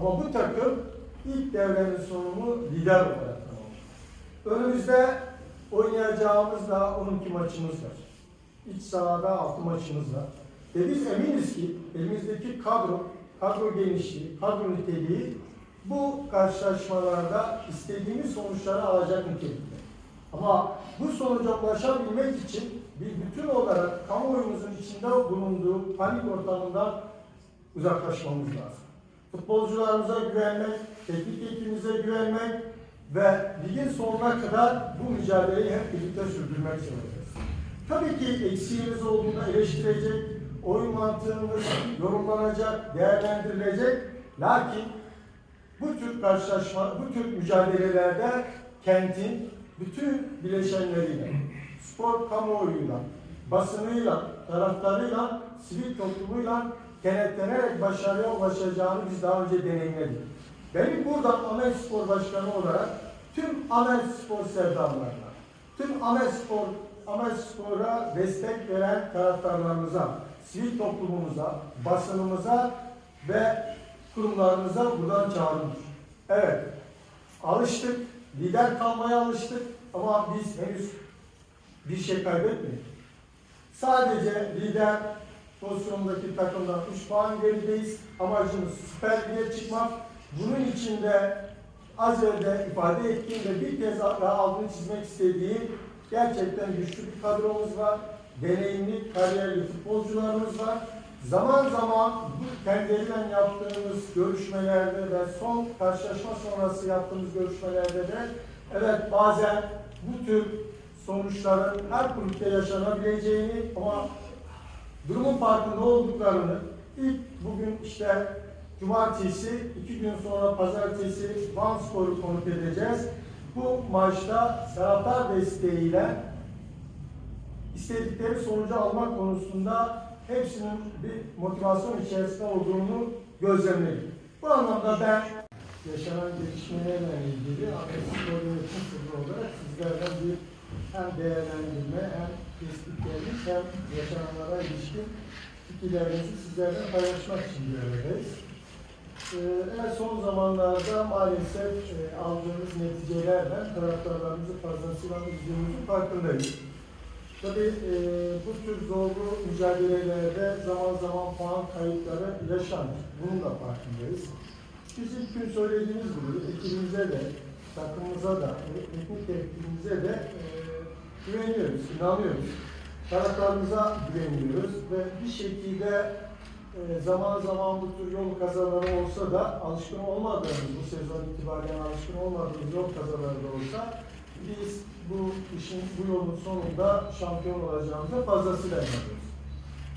Ama bu takım ilk devrenin sonunu lider olarak tamamladı. Önümüzde oynayacağımız da 12 maçımız var. İç sahada 6 maçımız var. Ve biz eminiz ki elimizdeki kadro, kadro genişliği, kadro niteliği bu karşılaşmalarda istediğimiz sonuçları alacak nitelikte. Ama bu sonuca ulaşabilmek için bir bütün olarak kamuoyumuzun içinde bulunduğu panik ortamından uzaklaşmamız lazım. Futbolcularımıza güvenmek, teknik ekibimize güvenmek ve ligin sonuna kadar bu mücadeleyi hep birlikte sürdürmek zorundayız. Tabii ki eksiğimiz olduğunda eleştirecek, oyun mantığımız yorumlanacak, değerlendirilecek. Lakin bu tür karşılaşma, bu tür mücadelelerde kentin bütün bileşenleriyle, spor kamuoyuyla, basınıyla, taraftarıyla, sivil toplumuyla kenetlenerek başarıya ulaşacağını biz daha önce deneyimledik. Benim buradan Amel Spor Başkanı olarak tüm Amel Spor sevdalarına, tüm Amel Spor, Amel Spor'a destek veren taraftarlarımıza, sivil toplumumuza, basınımıza ve kurumlarımıza buradan çağrılmış. Evet, alıştık, lider kalmaya alıştık ama biz henüz bir şey kaybetmedik. Sadece lider pozisyondaki takımdan 3 puan gerideyiz. Amacımız Süper Lig'e çıkmak. Bunun için de az önce ifade ettiğim ve bir kez daha altını çizmek istediğim gerçekten güçlü bir kadromuz var. Deneyimli, kariyerli futbolcularımız var. Zaman zaman bu kendileriyle yaptığımız görüşmelerde ve son karşılaşma sonrası yaptığımız görüşmelerde de evet bazen bu tür sonuçların her kulüpte yaşanabileceğini ama durumun farkında olduklarını ilk bugün işte cumartesi, iki gün sonra pazartesi Van Spor'u konuk edeceğiz. Bu maçta taraftar desteğiyle istedikleri sonucu almak konusunda hepsinin bir motivasyon içerisinde olduğunu gözlemledik. Bu anlamda ben yaşanan gelişmelerle ilgili Ahmet Spor Yönetim Kurulu olarak sizlerden bir hem değerlendirme hem tespitleriniz hem yaşananlara ilişkin fikirlerinizi sizlerle paylaşmak için bir aradayız. Ee, son zamanlarda maalesef e, aldığımız neticelerle taraftarlarımızı fazlasıyla üzdüğümüzün farkındayız. Tabii e, bu tür zorlu mücadelelerde zaman zaman puan kayıpları yaşanır. Bunun da farkındayız. Biz ilk gün söylediğimiz gibi ekibimize de, takımımıza da, teknik ekibimize de e, güveniyoruz, inanıyoruz. Taraftarımıza güveniyoruz ve bir şekilde e, zaman zaman bu tür yol kazaları olsa da alışkın olmadığımız, bu sezon itibariyle alışkın olmadığımız yol kazaları da olsa biz bu işin, bu yolun sonunda şampiyon olacağımıza fazlasıyla inanıyoruz.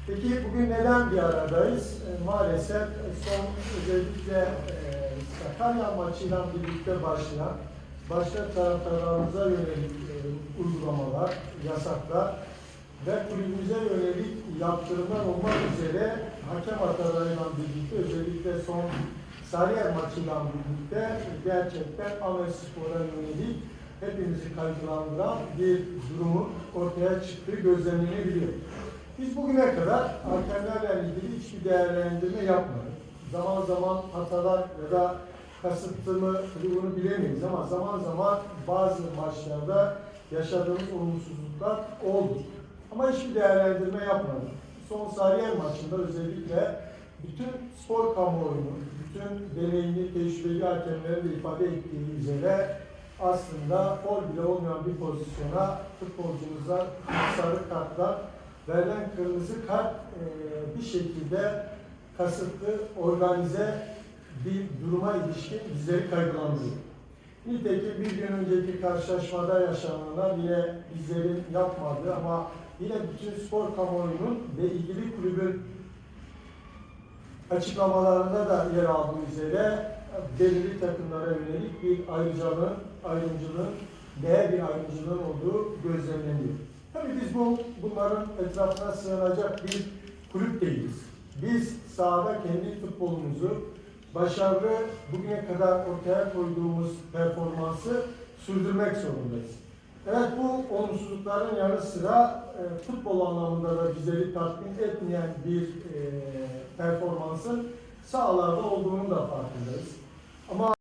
Peki bugün neden bir aradayız? E, maalesef son özellikle e, Sakarya maçıyla birlikte başlayan başta taraftarlarımıza yönelik e, uygulamalar, yasaklar ve kulübümüze yönelik yaptırımlar olmak üzere hakem hatalarıyla birlikte özellikle son Sarıyer maçıyla birlikte gerçekten Ahmet Spor'a yönelik hepimizi kaygılandıran bir durumun ortaya çıktığı gözlemlenebiliyor. Biz bugüne kadar hakemlerle ilgili hiçbir değerlendirme yapmadık. Zaman zaman hatalar ya da kasıtlı mı bunu bilemeyiz ama zaman zaman bazı maçlarda yaşadığımız olumsuzluklar oldu. Ama hiçbir değerlendirme yapmadık. Son Sarıyer maçında özellikle bütün spor kamuoyunun, bütün deneyimli, tecrübeli hakemlerin de ifade ettiği üzere aslında gol bile olmayan bir pozisyona futbolcumuza sarı kartlar verilen kırmızı kart e, bir şekilde kasıtlı, organize bir duruma ilişkin bizleri kaygılandırıyor. Nitekim bir gün önceki karşılaşmada yaşananlar yine bizlerin yapmadığı ama yine bütün spor kamuoyunun ve ilgili kulübün açıklamalarında da yer aldığı üzere belirli takımlara yönelik bir ayrıcalığın, ayrımcılığın, değer bir ayrımcılığın olduğu gözlemleniyor. Tabii biz bu, bunların etrafına sığınacak bir kulüp değiliz. Biz sahada kendi futbolumuzu, başarılı bugüne kadar ortaya koyduğumuz performansı sürdürmek zorundayız. Evet bu olumsuzlukların yanı sıra e, futbol anlamında da bizleri tatmin etmeyen bir e, performansın sahalarda olduğunun da farkındayız.